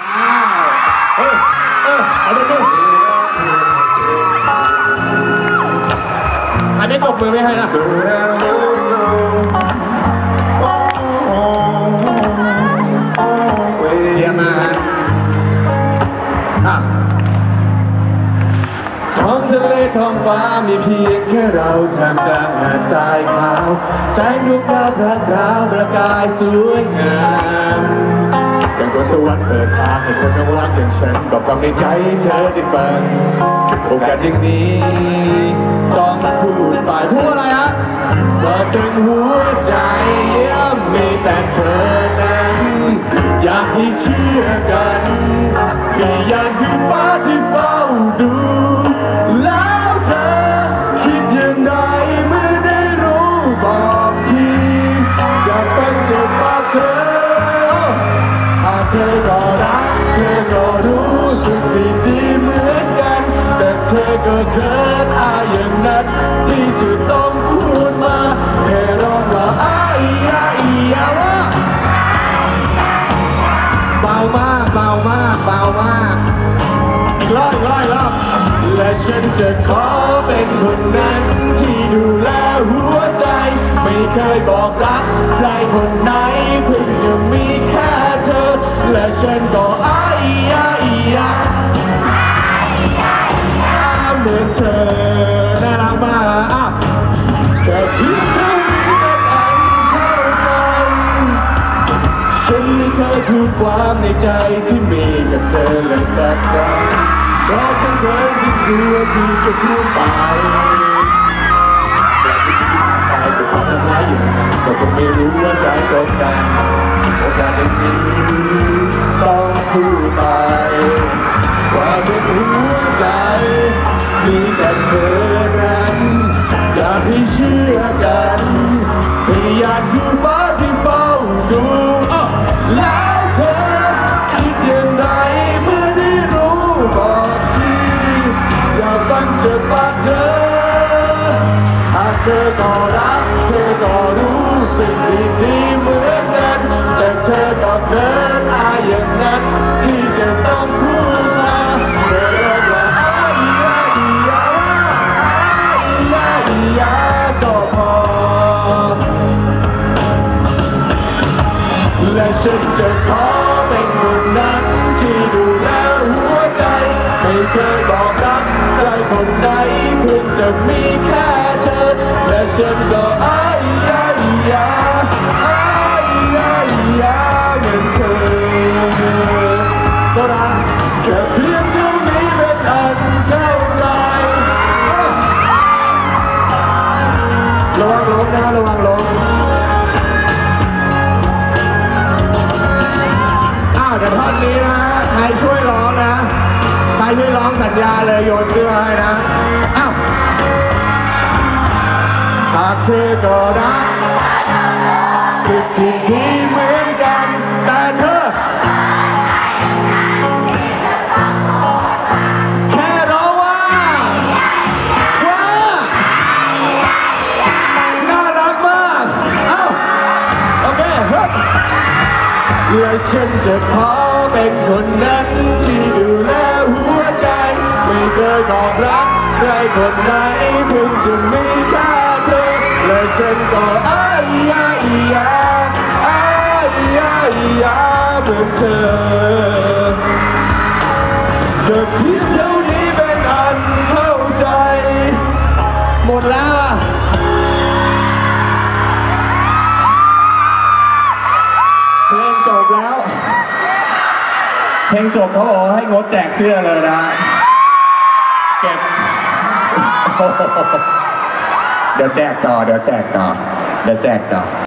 อ้าวเออเออเอาดูดูอันนี้ปรบมือไม่ให้นะเยี่ยมมากท้องทะเลท้องฟ้ามีเพียงแค่เราทำกลางหาดทรายขาวแสงดวงดาวพระดาวประกายสวยงาม ยังกว่าสวรรค์เปิดทางให้คนน้งรักอย่างฉันบอกความในใจเธอได้ฟังโอกาสอย่างนี้ต้องพูดไปพูดอะไรฮะเปิดถึงหัวใจมีแต่เธอนั้น อยากให้เชื่อกันพยานคือฟ้า เธอก็รักเธอก็รู้สึกดีดีเหมือนกัน แต่เธอก็เขินอายอย่างนั้น ที่จะต้องพูดมาแค่ร้องว่าอายอายอายว่าเบามากเบามากเบามากอีกรอบอีกรอบอีกรอบและฉันจะขอเป็นคนนั้นที่ดูแลหัวใจ ไม่เคยบอกรักใครคนไหนเพิ่งจะมี อและฉันก็อายอายอายเหมือนเธอน่ารักมากอะแค่เพียงเท่เป็นอันเข้าใจฉันไม่เคยพูดความในใจที่มีกับเธอเลยสักครั้งเพราะฉันเคยที่กลัวที่จะพูดไปแต่ที่พูดไปก็ทำอะไรอยู่ก็คงไม่รู้ว่าใจตรงกัน และเธอนั้นอยากให้เชื่อกันพยากอยู่ฟ้าที่เฝ้าดูแล้วเธอคิดอย่างไรเมื่อได้รู้บอกทีอยากฟังจากปากเธอหากเธอก็รัก จะขอเป็นคนนั้นที่ดูแลหัวใจ ไม่เคยบอกรักใครคนไหนเพิ่งจะมีแค่เธอและฉันก็อา วเดี๋ยวท่อนนี้นะใครช่วยร้องนะใครช่วยร้องสัญญาเลยโยนเสื้อให้นะอ้าวหากเธอก็รักสิทธิที่เหมือนกัน แต่เธอแค่ร้อว่าว่าน่ารักมากเอาโอเคเฮ้ยและฉันจะขอ เป็นคนนั้นที่ดูแลหัวใจ ไม่เคยบอกรักใครคนไหนเพิ่งจะมีแค่เธอ และฉันก็อายอายอายาอายาเหมือนเธอ เพลงจบเขาบอกให้งดแจกเสื้อเลยนะเก็บเดี๋ยวแจกต่อ เดี๋ยวแจกต่อ เดี๋ยวแจกต่อ